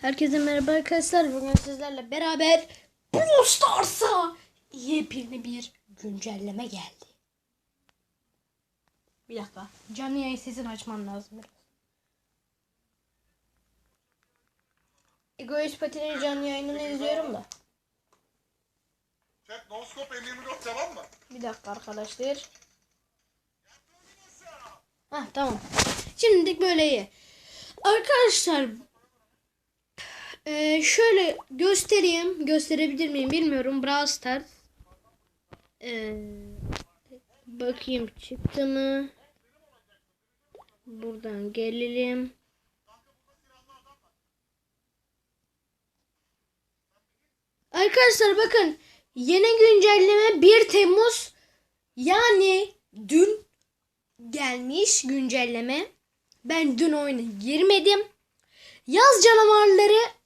Herkese merhaba arkadaşlar. Bugün sizlerle beraber Brawl Stars'a yepyeni bir güncelleme geldi. Bir dakika. Canlı yayın sesini açman lazım. Egoist Pati'nin canlı yayınını izliyorum da. Chat no scope 54 devam mı? Bir dakika arkadaşlar. Hah tamam. Şimdilik böyle iyi. Arkadaşlar eee, şöyle göstereyim. Gösterebilir miyim bilmiyorum. Brawl Stars. Eee, bakayım çıktı mı? Buradan gelelim. Arkadaşlar bakın yeni güncelleme 1 Temmuz yani dün gelmiş güncelleme. Ben dün oyuna girmedim. Yaz canavarları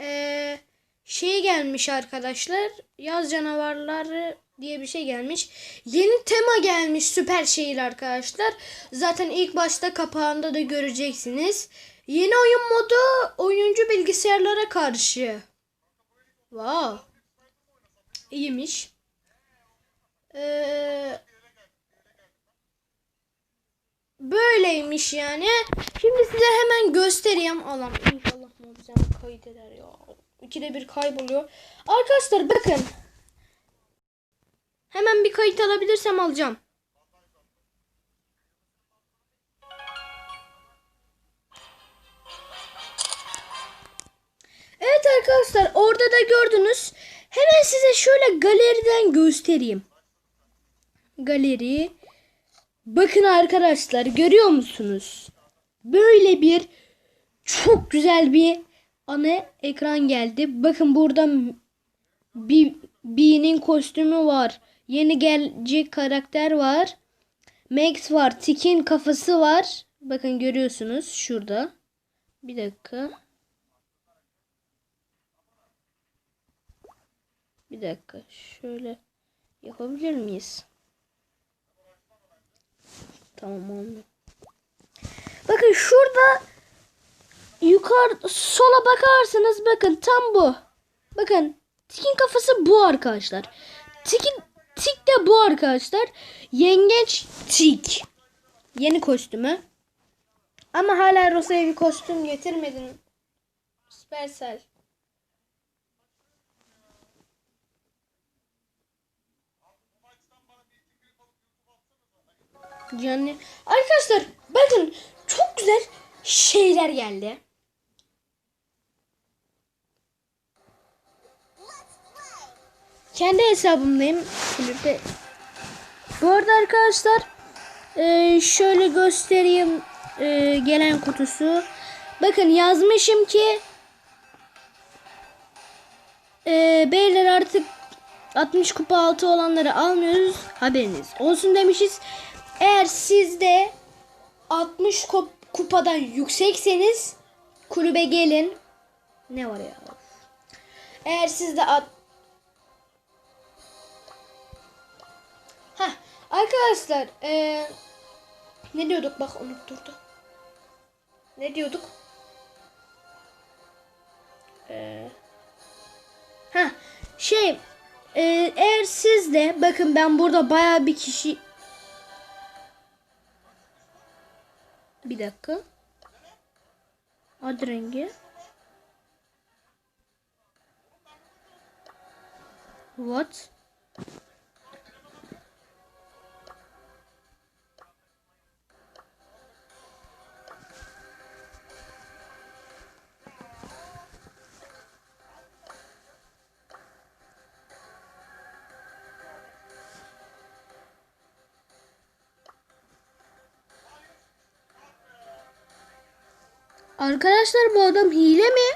eee şey gelmiş arkadaşlar. Yaz canavarları diye bir şey gelmiş. Yeni tema gelmiş süper şehir arkadaşlar. Zaten ilk başta kapağında da göreceksiniz. Yeni oyun modu oyuncu bilgisayarlara karşı. Wow. İyiymiş. Ee, böyleymiş yani. Şimdi size hemen göstereyim. Allah'ım inşallah mucize kayıt eder ya. İkide bir kayboluyor. Arkadaşlar bakın. Hemen bir kayıt alabilirsem alacağım. Evet arkadaşlar orada da gördünüz. Hemen size şöyle galeriden göstereyim. Galeri. Bakın arkadaşlar görüyor musunuz? Böyle bir çok güzel bir ana ekran geldi. Bakın burada bir B'nin kostümü var. Yeni gelecek karakter var. Max var. Tik'in kafası var. Bakın görüyorsunuz şurada. Bir dakika. Bir dakika. Şöyle yapabilir miyiz? Tamam. Bakın şurada yukarı sola bakarsanız bakın tam bu. Bakın tikin kafası bu arkadaşlar. Tikin tik de bu arkadaşlar. Yengeç tik. Yeni kostümü. Ama hala Rosa'ya bir kostüm getirmedin. Supercell. Yani arkadaşlar bakın çok güzel şeyler geldi. Kendi hesabımdayım. Kulüpte. Bu arada arkadaşlar e, şöyle göstereyim e, gelen kutusu. Bakın yazmışım ki e, beyler artık 60 kupa altı olanları almıyoruz. Haberiniz olsun demişiz. Eğer siz de 60 kup- kupadan yüksekseniz kulübe gelin. Ne var ya? Eğer siz arkadaşlar eee, ne diyorduk bak unutturdu. Ne diyorduk? Eee Ha şey eee, eğer siz de bakın ben burada baya bir kişi bir dakika ad rengi what Arkadaşlar bu adam hile mi?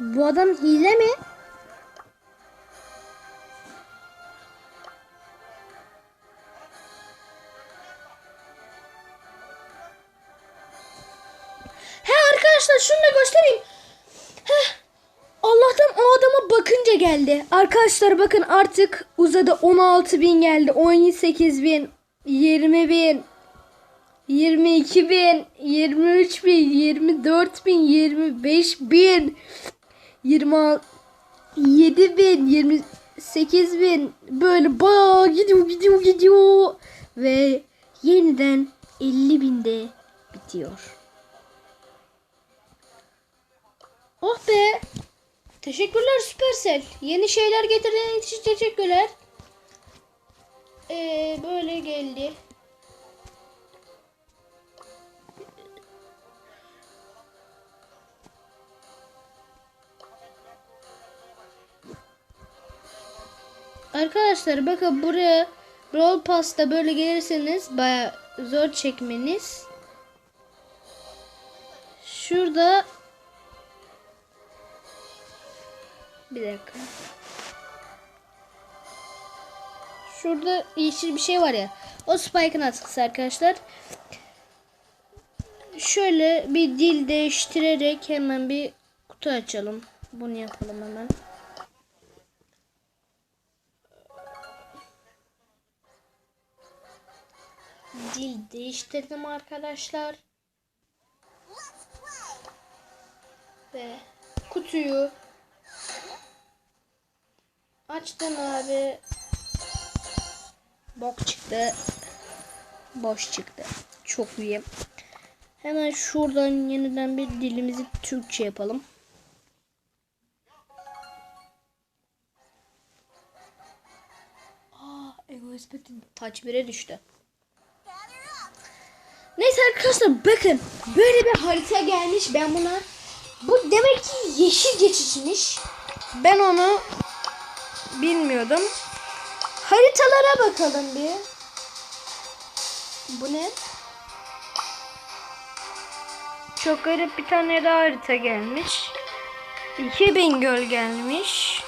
Bu adam hile mi? Geldi. Arkadaşlar bakın artık uzadı 16 bin geldi. 18 bin, 20 bin, 22 bin, 23 bin, 24 bin, 25 bin, 26 7 bin, 28 bin böyle bayağı gidiyor gidiyor gidiyor ve yeniden 50 binde bitiyor. Oh be. Teşekkürler Supercell. Yeni şeyler getirdiğin için teşekkürler. Ee, böyle geldi. Arkadaşlar bakın buraya Brawl Pass'ta böyle gelirseniz baya zor çekmeniz. Şurada bir dakika. Şurada yeşil bir şey var ya. O Spike'ın atkısı arkadaşlar. Şöyle bir dil değiştirerek hemen bir kutu açalım. Bunu yapalım hemen. Dil değiştirdim arkadaşlar. Ve kutuyu açtım abi. Bok çıktı. Boş çıktı. Çok iyi. Hemen şuradan yeniden bir dilimizi Türkçe yapalım. Aa, egoispetin taç 1'e düştü. Neyse arkadaşlar bakın böyle bir harita gelmiş ben buna bu demek ki yeşil geçişmiş ben onu bilmiyordum. Haritalara bakalım bir. Bu ne? Çok garip bir tane daha harita gelmiş. 2000 göl gelmiş.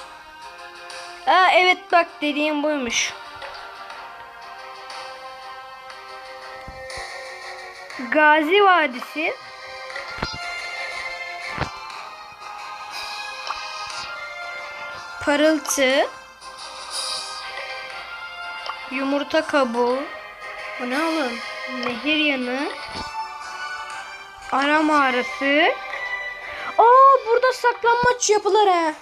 Aa evet bak dediğim buymuş. Gazi Vadisi. Parıltı Yumurta kabuğu Bu ne oğlum? Nehir yanı Ara mağarası Aa burada saklanmaç yapılır ha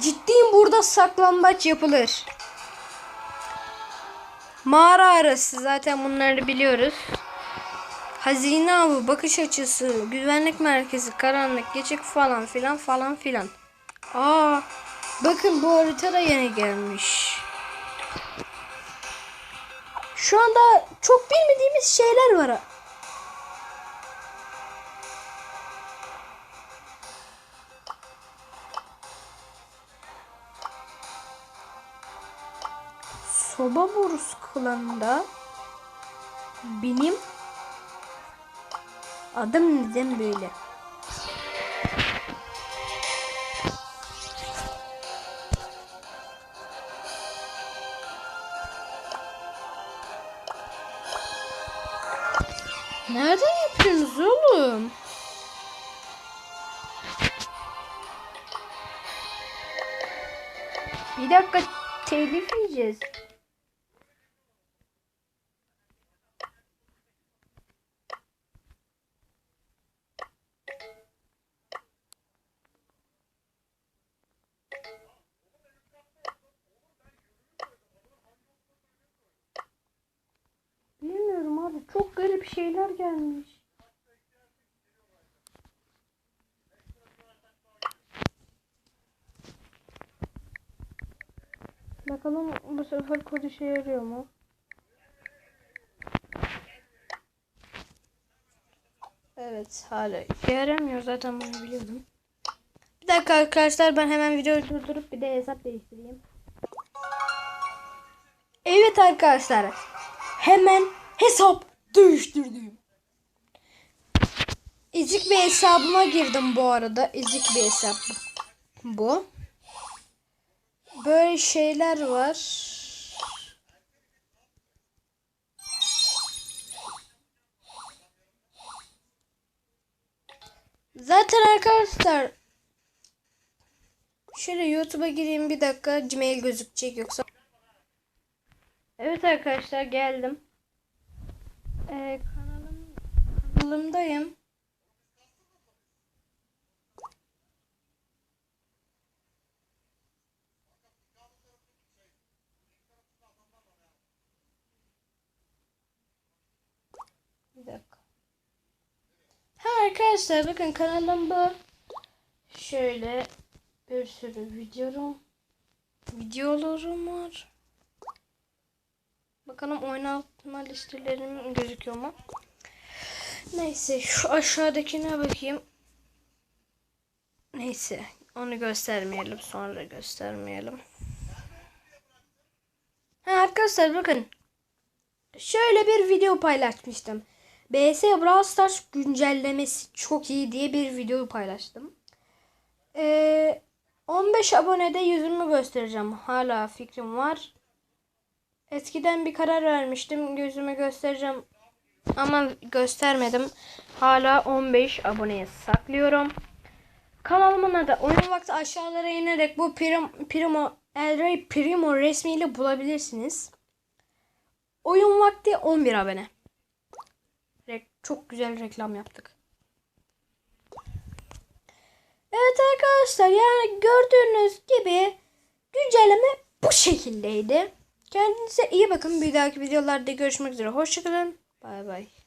Ciddiyim burada saklambaç yapılır Mağara arası zaten bunları biliyoruz Hazine avı, bakış açısı, güvenlik merkezi, karanlık, geçik falan filan falan filan. Aa, bakın bu harita da yeni gelmiş. Şu anda çok bilmediğimiz şeyler var. Soba borusu klanında benim Adım neden böyle? Nereden yapıyorsunuz oğlum? Bir dakika telif yiyeceğiz. Bilmiyorum abi çok garip şeyler gelmiş. Bakalım bu sefer kod işe yarıyor mu? Evet hala işe yaramıyor zaten bunu biliyordum. Bir dakika arkadaşlar ben hemen videoyu durdurup bir de hesap değiştireyim. Evet arkadaşlar hemen hesap değiştirdim. Ezik bir hesabıma girdim bu arada. Ezik bir hesap bu. Böyle şeyler var. Zaten arkadaşlar şöyle YouTube'a gireyim bir dakika Gmail gözükecek yoksa. Evet arkadaşlar geldim. Ee, kanalım kanalımdayım. Bir dakika. Ha arkadaşlar bakın kanalım bu. Şöyle bir sürü videom videolarım var. Bakalım oynatma listelerim gözüküyor mu? Neyse şu aşağıdakine bakayım. Neyse onu göstermeyelim sonra göstermeyelim. Ha arkadaşlar bakın. Şöyle bir video paylaşmıştım. BS Brawl Stars güncellemesi çok iyi diye bir video paylaştım. Ee, 15 abonede yüzümü göstereceğim. Hala fikrim var. Eskiden bir karar vermiştim. Gözümü göstereceğim. Ama göstermedim. Hala 15 aboneye saklıyorum. Kanalımın adı oyun vakti aşağılara inerek bu prim, Primo Elray Primo resmiyle bulabilirsiniz. Oyun vakti 11 abone. Rek- çok güzel reklam yaptık. Evet arkadaşlar yani gördüğünüz gibi güncelleme bu şekildeydi. Kendinize iyi bakın. Bir dahaki videolarda görüşmek üzere. Hoşçakalın. Bay bay.